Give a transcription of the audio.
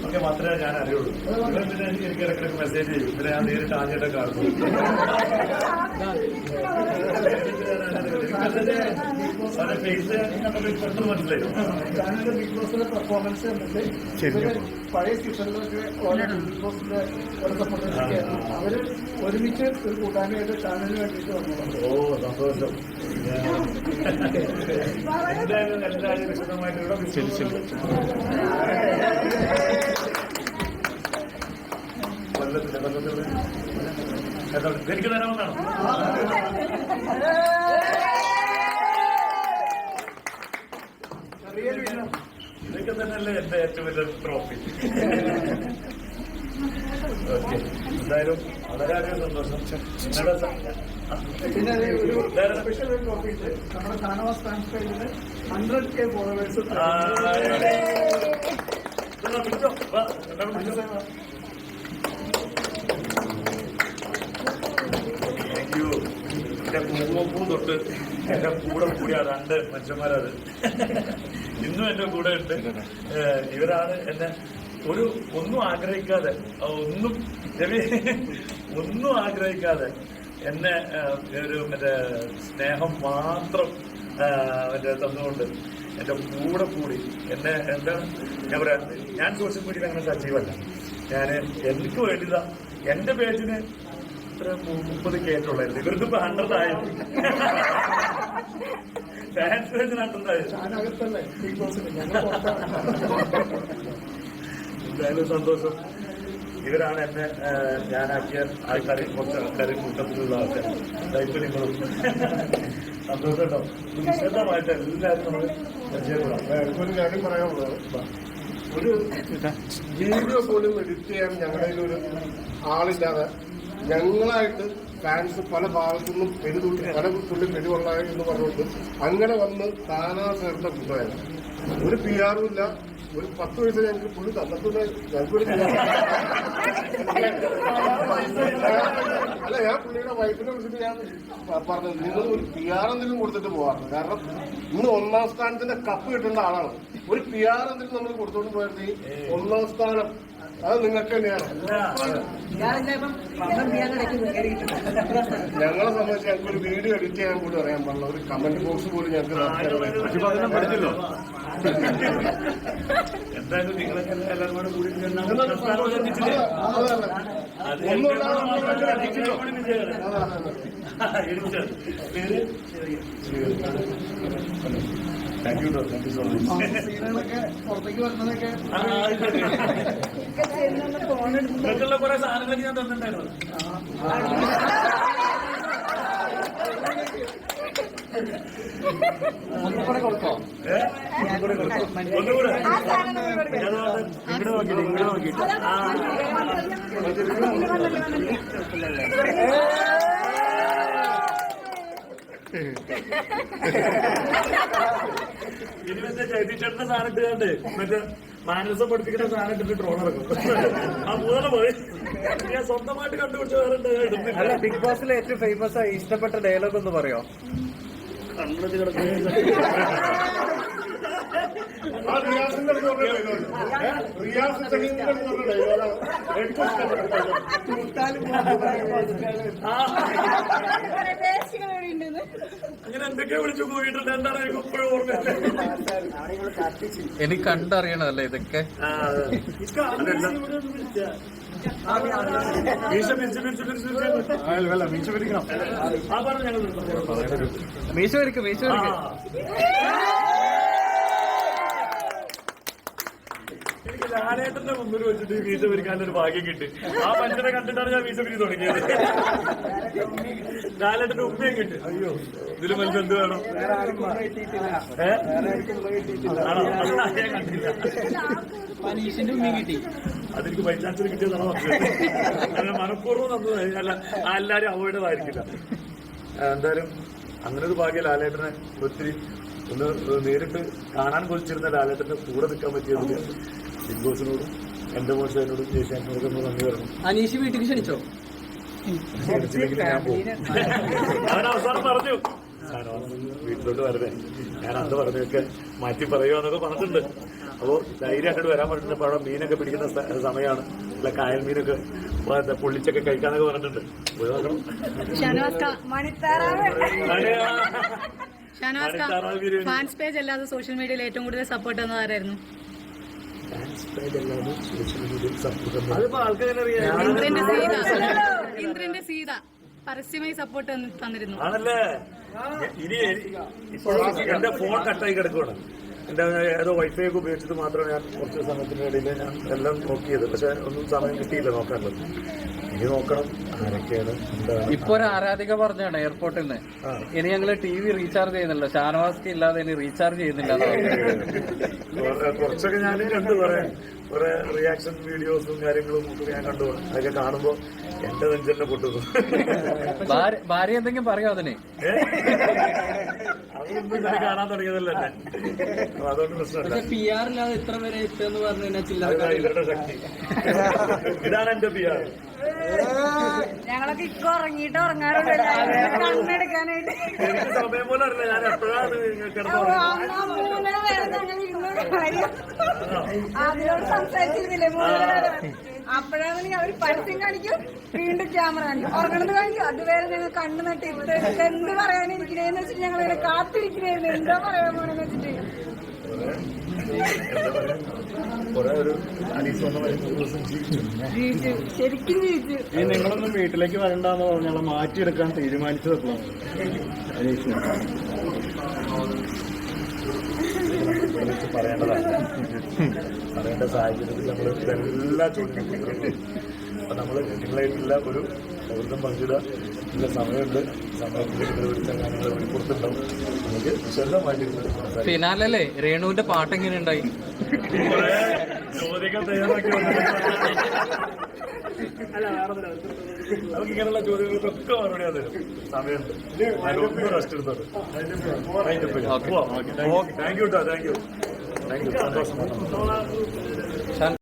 ഒക്കെ മാത്രമേ ഞാൻ അറിയുള്ളൂ ഇവൻ പിന്നെ എനിക്ക് ഇടയ്ക്കിടയ്ക്ക് മെസ്സേജ് ചെയ്യും പിന്നെ ഞാൻ നേരിട്ട് മനസ്സിലായി ഞാനൊരു ബിഗ് ബോസിലെ പെർഫോമൻസ് ഇവർ പഴയ സീസണിലൊക്കെ ബിഗ് ബോസിന്റെ. അവർ ഒരുമിച്ച് ഒരു കൂട്ടാനായിട്ട് ചാനലിന് വേണ്ടിയിട്ട് വന്നു ഓ സന്തോഷം എന്തായാലും എല്ലാവരും വിശദമായിട്ട് ഇവിടെ കൊല്ലത്തിന്റെ എനിക്ക് വിന്നർ ഇതൊക്കെ തന്നെയല്ലേ എന്റെ ഏറ്റവും വലിയ ട്രോഫി ഓക്കെ എന്തായാലും വളരെയധികം സന്തോഷം. പിന്നെ ഒരു സ്പെഷ്യൽ ഒരു നമ്മുടെ Shanavas fans hundred K followers. എന്റെ പൂവപ്പൂ തൊട്ട് എന്റെ കൂടെ കൂടിയ രണ്ട് മനുഷ്യന്മാരത്. ഇന്നും എന്റെ കൂടെ ഉണ്ട്. ഇവരാണ് എന്നെ ഒരു ഒന്നും ആഗ്രഹിക്കാതെ ഒന്നും രവി ഒന്നും ആഗ്രഹിക്കാതെ എന്നെ ഒരു മറ്റേ സ്നേഹം മാത്രം മറ്റേ തന്നുകൊണ്ട് എന്റെ കൂടെ കൂടി എന്നെ എന്താ ഞാൻ പറയാ ഞാൻ സോഷ്യൽ മീഡിയയിൽ അങ്ങനെ സജീവല്ല. ഞാൻ എനിക്ക് വേണ്ടിയതാ. എന്റെ പേജിന് ഇത്ര മുപ്പത് കേട്ടുള്ളായിരുന്നു ഇവർക്ക് ഇപ്പൊ ഹൺഡ്രഡ് ആയി. ഫാൻസ് പേജിന് ഹൺഡ്രഡ് ആയി. ഷാനകത്തല്ലേ ബിഗ് ബോസിൽ ഞങ്ങൾ പുറത്താണ്. എന്തായാലും സന്തോഷം. ഇവരാണ് എന്നെ ഞാനാക്കിയ ആൾക്കാരെ കുറച്ച് ആൾക്കാരെ കൂട്ടത്തിലുള്ള ആൾക്കാർ ലൈഫ് നിങ്ങളും സന്തോഷം വിശദമായിട്ട് എല്ലാവരും നമ്മൾ പരിചയപ്പെടാം. കാര്യം പറയാനുള്ളത്. ഒരു വീഡിയോ പോലും എഡിറ്റ് ചെയ്യാൻ ഞങ്ങളുടെ ഒരു ആളില്ലാതെ ഞങ്ങളായിട്ട് ഫാൻസ് പല ഭാഗത്തു നിന്നും പെരുതുള്ളി പല തുള്ളി പെരുവള്ളായി എന്ന് പറഞ്ഞുകൊണ്ട് അങ്ങനെ വന്ന് താനാ സാറിന്റെ കൂട്ടുകാരൻ ഒരു പി ആറും ഇല്ല ഒരു പത്ത് പൈസ ഞങ്ങൾക്ക് പുള്ളി ഞങ്ങൾക്കൊരു അല്ല ഞാൻ പുള്ളിയുടെ വൈഫിനെ വിളിച്ചിട്ട് ഞാൻ പറഞ്ഞത് നിങ്ങൾ ഒരു പി ആർ എന്തെങ്കിലും കൊടുത്തിട്ട് പോകാറുണ്ട് കാരണം ഇന്ന് ഒന്നാം സ്ഥാനത്തിന്റെ കപ്പ് കിട്ടേണ്ട ആളാണ്. ഒരു പി ആർ എന്തെങ്കിലും നമ്മൾ കൊടുത്തോണ്ട് പോയത് ഒന്നാം സ്ഥാനം അത് നിങ്ങൾക്ക് തന്നെയാണ്. ഞങ്ങളെ സംബന്ധിച്ച് ഞങ്ങൾക്ക് ഒരു വീഡിയോ എഡിറ്റ് ചെയ്യാൻ കൂടി അറിയാൻ പാടില്ല. ഒരു കമന്റ് ബോക്സ് പോലും ഞങ്ങൾക്ക് പഠിച്ചല്ലോ? എന്തായാലും നിങ്ങളൊക്കെ എല്ലാവരും കൂടെ കൂടി thank you thank you so much പുറത്തേക്ക് വരുന്നതൊക്കെ നിങ്ങൾക്കുള്ള കുറെ സാധനങ്ങൾ ഞാൻ തന്നിട്ടുണ്ടായിരുന്നു. ഇനി മറ്റേ ചൈതീച്ചേട്ടന്റെ സാധനം ഇട്ടുകൊണ്ട് മറ്റേ മാനസം പഠിപ്പിക്കുന്ന സാധനം ഇട്ടിട്ട് ട്രോൾ ഇറക്കും. ആ മൂന്നെണ്ണം പോയി. ഞാൻ സ്വന്തമായിട്ട് കണ്ടുപിടിച്ച വേറെ അല്ല ബിഗ് ബോസിലെ ഏറ്റവും ഫേമസ് ആയി ഇഷ്ടപ്പെട്ട ഡയലോഗ് ഒന്ന് പറയോ? ആ അങ്ങനെ എന്തൊക്കെയോ വിളിച്ചു എന്താണ് എനിക്ക് ഇപ്പോഴും ഓർമ്മ എനിക്ക് ഇതൊക്കെ? മീശ ആ ലാലേട്ടന്റെ മുമ്പിൽ വെച്ചിട്ട് മീശ പിരിക്കാനുള്ള ഒരു ഭാഗ്യം കിട്ടി ആ മനുഷ്യനെ കണ്ടിട്ടാണ് ഞാൻ മീശ പിരി തുടങ്ങിയത് ലാലേട്ടന്റെ ഉമ്മയും കിട്ടി അയ്യോ ഇതിൽ മനുഷ്യൻ എന്ത് വേണം ഏഹ് ആണോ ഞാൻ കണ്ടില്ല മനീഷിന്റെ ഉമ്മ കിട്ടി അതെനിക്ക് ബൈ ചാൻസിൽ കിട്ടിയതാണ് അങ്ങനെ മനഃപൂർവം തന്നതായി അല്ല ആ എല്ലാരും അവോയ്ഡ് ആയിരിക്കില്ല എന്തായാലും അങ്ങനെ ഒരു ഭാഗ്യം ലാലേട്ടനെ ഒത്തിരി ഒന്ന് നേരിട്ട് കാണാൻ കൊതിച്ചിരുന്ന ലാലേട്ടന്റെ കൂടെ നിൽക്കാൻ പറ്റിയത് ബിഗ് ബോസിനോടും എന്റെ മോശത്തിനോടും ജയ്ശാനോടും ഒന്ന് നന്ദി പറഞ്ഞു അനീഷ് വീട്ടിൽ ക്ഷണിച്ചോ? ഞാൻ പോകും അവൻ അവസാനം പറഞ്ഞു. വീട്ടിലോട്ട് വരവേ ഞാൻ അന്ന് പറഞ്ഞൊക്കെ മാറ്റി പറയുക പറഞ്ഞിട്ടുണ്ട് അപ്പോ ധൈര്യം അങ്ങോട്ട് വരാൻ പറഞ്ഞിട്ടുണ്ട്. അപ്പൊ അവിടെ മീനൊക്കെ പിടിക്കുന്ന സമയമാണ് അല്ല കായൽ മീനൊക്കെ എന്താ പൊള്ളിച്ചൊക്കെ കഴിക്കാന്നൊക്കെ പറഞ്ഞിട്ടുണ്ട്. പോയി നോക്കണം. ഷാനവാസ് ഫാൻസ് പേജ് അല്ലാതെ സോഷ്യൽ മീഡിയയിൽ ഏറ്റവും കൂടുതൽ സപ്പോർട്ട് ഇന്ദ്രന്റെ സീത. ഇന്ദ്രന്റെ സീത പരസ്യമായി സപ്പോർട്ട് തന്നിരുന്നു. ആണല്ലേ? ഇനി എന്റെ ഫോൺ കട്ടായി കിടക്കുവാണ്. എന്റെ ഏതോ വൈഫൈ ഒക്കെ ഉപയോഗിച്ചിട്ട് മാത്രമാണ് ഞാൻ കുറച്ച് സമയത്തിനിടയിൽ ഞാൻ എല്ലാം നോക്കിയത് പക്ഷെ ഒന്നും സമയം കിട്ടിയില്ല നോക്കാനുള്ളത് ഇനി നോക്കണം ആരൊക്കെയാണ് ഇപ്പൊ ഒരു ആരാധിക പറഞ്ഞാണ് എയർപോർട്ടിൽ നിന്ന് ഇനി ഞങ്ങൾ ടി വി റീചാർജ് ചെയ്യുന്നില്ല ഷാനവാസ്കി ഇല്ലാതെ ഇനി റീചാർജ് ചെയ്യുന്നില്ല. കുറച്ചൊക്കെ ഞാൻ കണ്ടു. പറയാം കുറെ റിയാക്ഷൻ വീഡിയോസും കാര്യങ്ങളും ഒക്കെ ഞാൻ കണ്ടു. അതൊക്കെ കാണുമ്പോ എന്റെ നെഞ്ചെന്നെ പൊട്ടുന്നു ഭാര്യ- എന്തെങ്കിലും പറയോ അതിനെ? അതൊന്നും കാണാൻ തുടങ്ങിയതല്ല അതുകൊണ്ട് പ്രശ്നമില്ല. പി ആർ ഇല്ലാതെ ഇത്ര വരെ എത്തുമെന്ന് പറഞ്ഞു കഴിഞ്ഞാൽ ഇവരുടെ ശക്തി. ഇതാണ് എന്റെ പി ആർ ഞങ്ങളൊക്കെ ഇപ്പൊ ഉറങ്ങിയിട്ട് ഉറങ്ങാറുണ്ട് കണ്ണെടുക്കാനായിട്ട്. എനിക്ക് സമയം പോലെ അറിയില്ല. ഞാൻ എപ്പോഴാണ് കിടന്നു മൂന്നര വരെ ഞങ്ങൾ ഇരുന്ന് കാര്യം. അതിനോട് സംസാരിച്ചിരുന്നില്ലേ മൂന്നര വരെ അപ്പോഴാണെങ്കിൽ അവർ പരസ്യം കാണിക്കും വീണ്ടും ക്യാമറ കാണിക്കും. ഉറങ്ങണത് കാണിക്കും. അതുവരെ ഞങ്ങൾ കണ്ണു നട്ട് ഇട്ട് എന്ത് പറയാനിരിക്കണേന്ന് വെച്ചിട്ട് ഞങ്ങൾ ഇങ്ങനെ കാത്തിരിക്കണേന്ന് എന്താ പറയാൻ പോണെന്ന് വെച്ചിട്ട്. ജീവിച്ചു. ജീവിച്ചു. ശരിക്കും ജീവിച്ചു. ഈ നിങ്ങളൊന്നും വീട്ടിലേക്ക് വരണ്ടെന്ന് പറഞ്ഞാൽ മാറ്റിയെടുക്കാൻ തീരുമാനിച്ചത് എപ്പോഴാണ് വിളിച്ച് പറയേണ്ടതാണ്. പറയേണ്ട സാഹചര്യത്തിൽ നമ്മൾ ഇതെല്ലാം ചോദിക്കുന്നു അപ്പൊ നമ്മൾ നിങ്ങളായിട്ടുള്ള ഒരു സൗഹൃദം പങ്കിടുക ഇല്ല സമയമുണ്ട്. ഫിനാലല്ലേ? രേണുവിന്റെ പാട്ട് എങ്ങനെ ഉണ്ടായി? കുറേ ചോദ്യങ്ങൾ തയ്യാറാക്കി നമുക്ക് ഇങ്ങനെയുള്ള ചോദ്യങ്ങൾക്കൊക്കെ മറുപടി അത് സമയമുണ്ട് rest thank you thank you thank you സന്തോഷം.